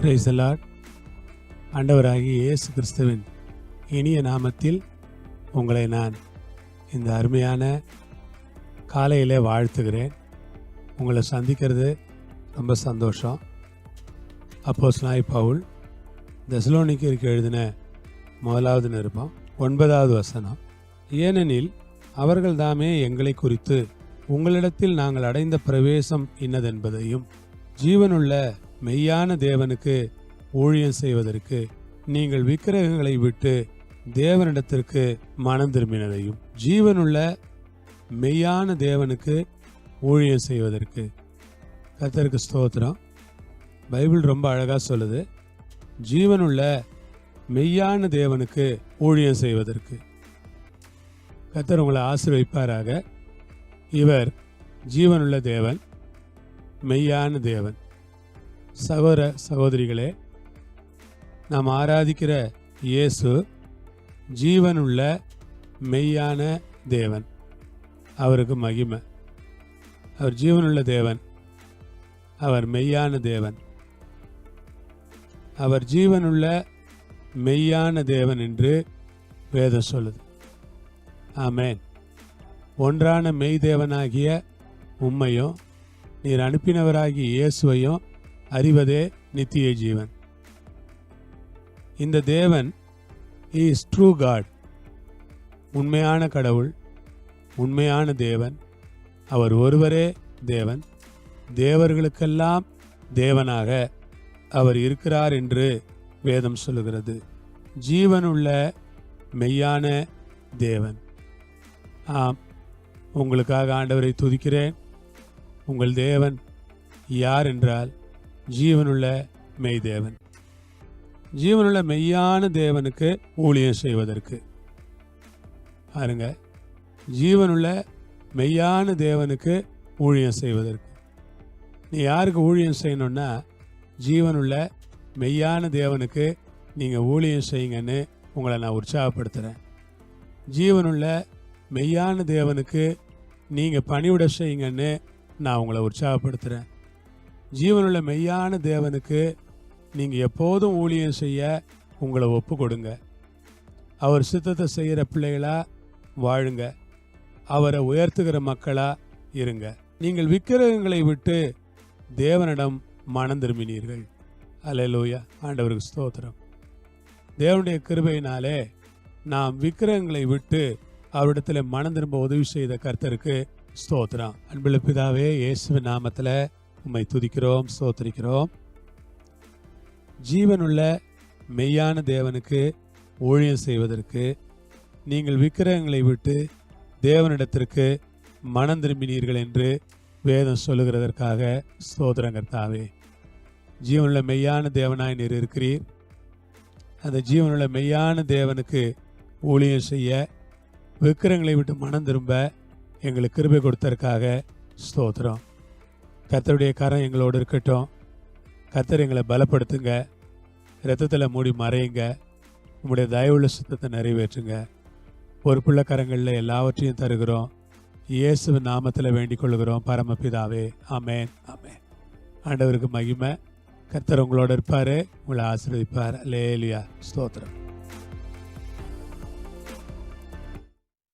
பிரைசலாட் ஆண்டவராகிய இயேசு கிறிஸ்துவின் இனிய நாமத்தில் உங்களை நான் இந்த அருமையான காலையிலே வாழ்த்துகிறேன். உங்களை சந்திக்கிறது ரொம்ப சந்தோஷம். அப்போஸ் நாய் பவுல் தசலோனிக்கிற்கு எழுதின முதலாவது நிருபம் ஒன்பதாவது வசனம். ஏனெனில் அவர்கள் தாமே எங்களை குறித்து உங்களிடத்தில் நாங்கள் அடைந்த பிரவேசம் இன்னதென்பதையும் ஜீவனுள்ள மெய்யான தேவனுக்கு ஊழியம் செய்வதற்கு நீங்கள் விக்கிரகங்களை விட்டு தேவனிடத்திற்கு மனம் திரும்பினதையும் ஜீவனுள்ள மெய்யான தேவனுக்கு ஊழியம் செய்வதற்கு. கர்த்தருக்கு ஸ்தோத்திரம். பைபிள் ரொம்ப அழகாக சொல்லுது. ஜீவனுள்ள மெய்யான தேவனுக்கு ஊழியம் செய்வதற்கு. கர்த்தர் உங்களை ஆசீர்வதிப்பாராக இவர் ஜீவனுள்ள தேவன் மெய்யான தேவன். சகோதர சகோதரிகளே நாம் ஆராதிக்கிற இயேசு ஜீவனுள்ள மெய்யான தேவன். அவருக்கு மகிமை. அவர் ஜீவனுள்ள தேவன். அவர் மெய்யான தேவன். அவர் ஜீவனுள்ள மெய்யான தேவன் என்று வேதம் சொல்லுது. ஆமேன். ஒன்றான மெய் தேவனாகிய உம்மையும் நீர் அனுப்பினவராகிய இயேசுவையும் அறிவதே நித்திய ஜீவன். இந்த தேவன் இஸ் ட்ரூ காட் உண்மையான கடவுள் உண்மையான தேவன். அவர் ஒருவரே தேவன். தேவர்களுக்கெல்லாம் தேவனாக அவர் இருக்கிறார் என்று வேதம் சொல்லுகிறது. ஜீவனுள்ள மெய்யான தேவன். ஆம் உங்களுக்காக ஆண்டவரை துதிக்கிறேன். உங்கள் தேவன் யார் என்றால் ஜீவனுள்ள மெய் தேவன் ஜீவனுள்ள மெய்யான தேவனுக்கு ஊழியம் செய்வதற்கு. பாருங்க. ஜீவனுள்ள மெய்யான தேவனுக்கு ஊழியம் செய்வதற்கு. நீ யாருக்கு ஊழியம் செய்யணும்னா ஜீவனுள்ள மெய்யான தேவனுக்கு நீங்கள் ஊழியம் செய்யுங்கன்னு உங்களை நான் உற்சாகப்படுத்துகிறேன் ஜீவனுள்ள மெய்யான தேவனுக்கு நீங்கள் பணிவிட செய்யுங்கன்னு நான் உங்களை உற்சாகப்படுத்துகிறேன் ஜீவனுள்ள மெய்யான தேவனுக்கு நீங்கள் எப்போதும் ஊழியம் செய்ய உங்களை ஒப்பு கொடுங்க அவர் சித்தத்தை செய்கிற பிள்ளைகளாக வாழுங்க. அவரை உயர்த்துகிற மக்களாக இருங்க. நீங்கள் விக்கிரகங்களை விட்டு தேவனிடம் மனம் திரும்பினீர்கள். அலையலூயா ஆண்டவருக்கு ஸ்தோத்திரம். தேவனுடைய கிருபையினாலே நாம் விக்கிரகங்களை விட்டு அவரிடத்தில் மனம் திரும்ப உதவி செய்த கர்த்தருக்கு ஸ்தோத்திரம். அன்புள்ள பிதாவே இயேசுவின் நாமத்தில் உம்மை துதிக்கிறோம் சோத்தரிக்கிறோம் ஜீவனுள்ள மெய்யான தேவனுக்கு ஊழியம் செய்வதற்கு நீங்கள் விக்கிரகங்களை விட்டு தேவனிடத்திற்கு மனம் திரும்பினீர்கள் என்று வேதம் சொல்லுகிறதற்காக சோதரங்கர்த்தாவே ஜீவனுள்ள மெய்யான தேவனாய் நீர் இருக்கிறீர். அந்த ஜீவனுள்ள மெய்யான தேவனுக்கு ஊழியம் செய்ய விக்கிரங்களை விட்டு மனம் திரும்ப எங்களுக்கு கிருபை கொடுத்ததற்காக ஸ்தோத்திரம். கத்தருடைய கரம் எங்களோடு இருக்கட்டும். கத்தர் எங்களை பலப்படுத்துங்க. இரத்தத்தில் மூடி மறையுங்க. உங்களுடைய தயவுள்ள சுத்தத்தை நிறைவேற்றுங்க. பொறுப்புள்ள கரங்களில் எல்லாவற்றையும் தருகிறோம். இயேசு நாமத்தில் வேண்டிக் கொள்கிறோம். பரமபிதாவே ஆமேன் ஆமேன். ஆண்டவருக்கு மகிமை. கத்தர் உங்களோட இருப்பார். உங்களை ஆசீர்வதிப்பார். லேலியா ஸ்தோத்திரம்.